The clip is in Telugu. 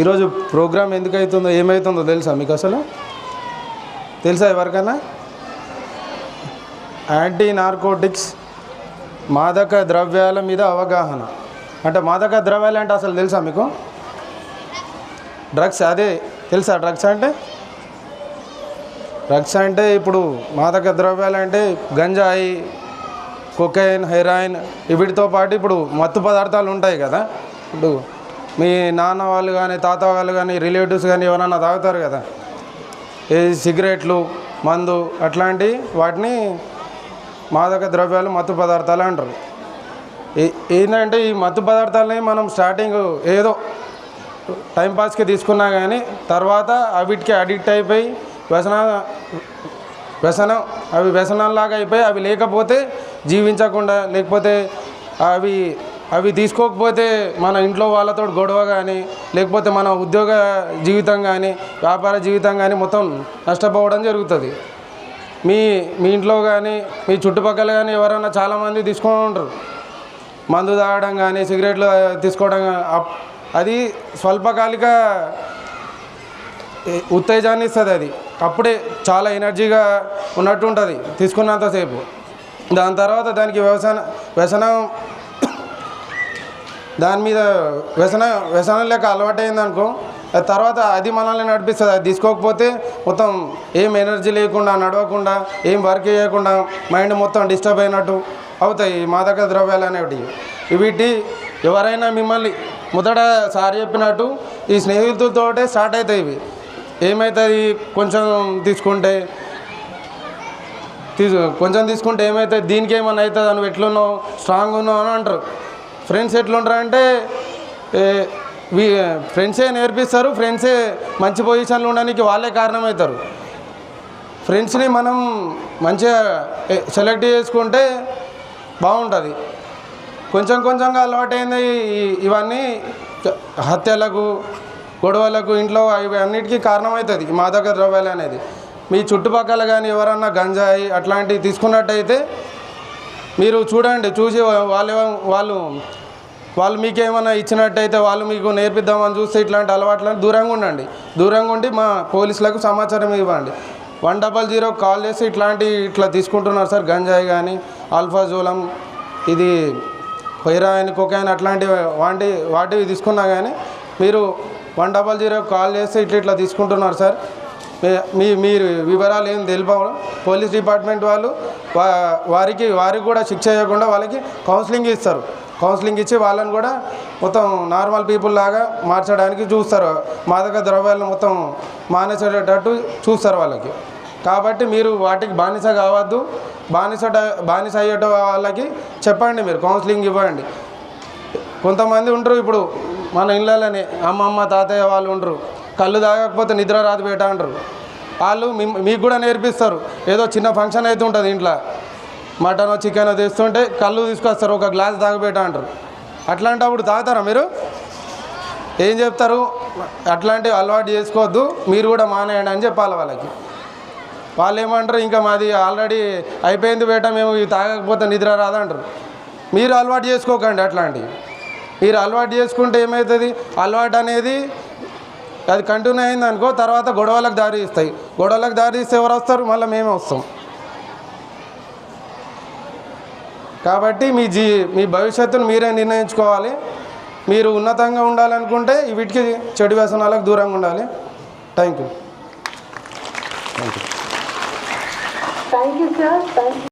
ఈరోజు ప్రోగ్రామ్ ఎందుకు అవుతుందో ఏమవుతుందో తెలుసా మీకు అసలు? తెలుసా ఎవరికైనా? యాంటీ నార్కోటిక్స్ మాదక ద్రవ్యాల మీద అవగాహన. అంటే మాదక ద్రవ్యాలు అంటే అసలు తెలుసా మీకు? డ్రగ్స్ అదే తెలుసా డ్రగ్స్ అంటే? డ్రగ్స్ అంటే ఇప్పుడు మాదక ద్రవ్యాలు అంటే గంజాయి కొకైన్ హెరాయిన్ వీటితో పాటు ఇప్పుడు మత్తు పదార్థాలు ఉంటాయి కదా. ఇప్పుడు మీ నాన్న వాళ్ళు కానీ తాత వాళ్ళు కానీ రిలేటివ్స్ కానీ ఎవరైనా తాగుతారు కదా? ఈ సిగరెట్లు మందు అట్లాంటి వాటిని మాదక ద్రవ్యాలు మత్తు పదార్థాలు అంటారు. ఏంటంటే ఈ మత్తు పదార్థాలని మనం స్టార్టింగ్ ఏదో టైంపాస్కి తీసుకున్నా కానీ తర్వాత అవిటికి అడిక్ట్ అయిపోయి వ్యసన వ్యసనం అవి వ్యసనంలాగా అయిపోయి అవి లేకపోతే జీవించకుండా లేకపోతే అవి అవి తీసుకోకపోతే మన ఇంట్లో వాళ్ళతో గొడవ కానీ లేకపోతే మన ఉద్యోగ జీవితం కానీ వ్యాపార జీవితం కానీ మొత్తం నష్టపోవడం జరుగుతుంది. మీ మీ ఇంట్లో కానీ మీ చుట్టుపక్కల కానీ ఎవరైనా చాలామంది తీసుకొని ఉంటారు మందు తాగడం కానీ సిగరెట్లు తీసుకోవడం కానీ అది స్వల్పకాలిక ఉత్తేజాన్ని ఇస్తుంది అది. అప్పుడే చాలా ఎనర్జీగా ఉన్నట్టు ఉంటుంది తీసుకున్నంతసేపు దాని తర్వాత దానికి వ్యవసాయ వ్యసనం దాని మీద వ్యసన వ్యసనం లేక అలవాటైంది అనుకో తర్వాత అది మనల్ని నడిపిస్తుంది అది తీసుకోకపోతే మొత్తం ఏం ఎనర్జీ లేకుండా నడవకుండా ఏం వర్క్ చేయకుండా మైండ్ మొత్తం డిస్టర్బ్ అయినట్టు అవుతాయి మాదక ద్రవ్యాలు అనేవి. వీటి ఎవరైనా మిమ్మల్ని మొదట సారి చెప్పినట్టు ఈ స్నేహితులతోటే స్టార్ట్ అవుతాయి ఇవి. ఏమవుతుంది కొంచెం తీసుకుంటే తీసు కొంచెం తీసుకుంటే ఏమవుతుంది దీనికి ఏమైనా అవుతుంది? అని ఎట్లున్నావు? స్ట్రాంగ్ ఉన్నావు అని అంటారు. ఫ్రెండ్స్ ఎట్లుంటారంటే ఫ్రెండ్సే నేర్పిస్తారు ఫ్రెండ్సే మంచి పొజిషన్లో ఉండడానికి వాళ్ళే కారణమవుతారు. ఫ్రెండ్స్ని మనం మంచిగా సెలెక్ట్ చేసుకుంటే బాగుంటుంది. కొంచెం కొంచెంగా అలవాటైంది ఇవన్నీ. హత్యలకు గొడవలకు ఇంట్లో ఇవి అన్నిటికీ కారణమవుతుంది ఈ మాదక ద్రవ్యాలు అనేది. మీ చుట్టుపక్కల కానీ ఎవరన్నా గంజాయి అట్లాంటివి తీసుకున్నట్టయితే మీరు చూడండి చూసి వాళ్ళు వాళ్ళు వాళ్ళు మీకు ఏమైనా ఇచ్చినట్టయితే వాళ్ళు మీకు నేర్పిద్దామని చూస్తే ఇట్లాంటి అలవాట్లను దూరంగా ఉండండి. దూరంగా ఉండి మా పోలీసులకు సమాచారం ఇవ్వండి. వన్ డబల్ జీరో కాల్ చేసి ఇట్లాంటి ఇట్లా తీసుకుంటున్నారు సార్ గంజాయి కానీ ఆల్ఫాజోలం ఇది హెరాయిన్ కొకైన్ అట్లాంటి వాటి వాటివి తీసుకున్నా కానీ మీరు వన్ డబల్ జీరో కాల్ చేస్తే ఇట్లా ఇట్లా తీసుకుంటున్నారు సార్. మీ- మీ మీరు వివరాలు ఏం తెలిపడం పోలీస్ డిపార్ట్మెంట్ వాళ్ళు వారికి వారికి కూడా శిక్ష చేయకుండా వాళ్ళకి కౌన్సిలింగ్ ఇస్తారు. కౌన్సిలింగ్ ఇచ్చి వాళ్ళని కూడా మొత్తం నార్మల్ పీపుల్ లాగా మార్చడానికి చూస్తారు. మాదక ద్రవ్యాలను మొత్తం మానేసేటట్టు చూస్తారు వాళ్ళకి. కాబట్టి మీరు వాటికి బానిస కావద్దు. బానిస బానిస అయ్యేట వాళ్ళకి చెప్పండి మీరు కౌన్సిలింగ్ ఇవ్వండి. కొంతమంది ఉంటారు ఇప్పుడు మన ఇళ్ళలోనే అమ్మమ్మ తాతయ్య వాళ్ళు ఉంటారు కళ్ళు తాగకపోతే నిద్ర రాదు బేట అంటారు. వాళ్ళు మీకు కూడా నేర్పిస్తారు. ఏదో చిన్న ఫంక్షన్ అయితే ఉంటుంది ఇంట్లో. మటన్ చికెన్ తెస్తుంటే కళ్ళు తీసుకొస్తారు ఒక గ్లాస్ తాగబెట్ట అంటారు. అట్లాంటప్పుడు తాగుతారా మీరు? ఏం చెప్తారు? అట్లాంటివి అలవాటు చేసుకోవద్దు. మీరు కూడా మానేయండి అని చెప్పాలి వాళ్ళకి. వాళ్ళు ఏమంటారు? ఇంకా మాది ఆల్రెడీ అయిపోయింది బేట మేము ఇవి తాగకపోతే నిద్ర రాదంటారు మీరు అలవాటు చేసుకోకండి అట్లాంటివి. మీరు అలవాటు చేసుకుంటే ఏమవుతుంది? అలవాటు అనేది అది కంటిన్యూ అయింది అనుకో తర్వాత గొడవలకు దారి ఇస్తాయి గొడవలకు దారి ఇస్తే ఎవరు వస్తారు? మళ్ళీ మేమే వస్తాం. కాబట్టి మీ జీ మీ భవిష్యత్తును మీరే నిర్ణయించుకోవాలి. మీరు ఉన్నతంగా ఉండాలనుకుంటే వీటికి చెడు వ్యసనాలకు దూరంగా ఉండాలి. Thank you thank you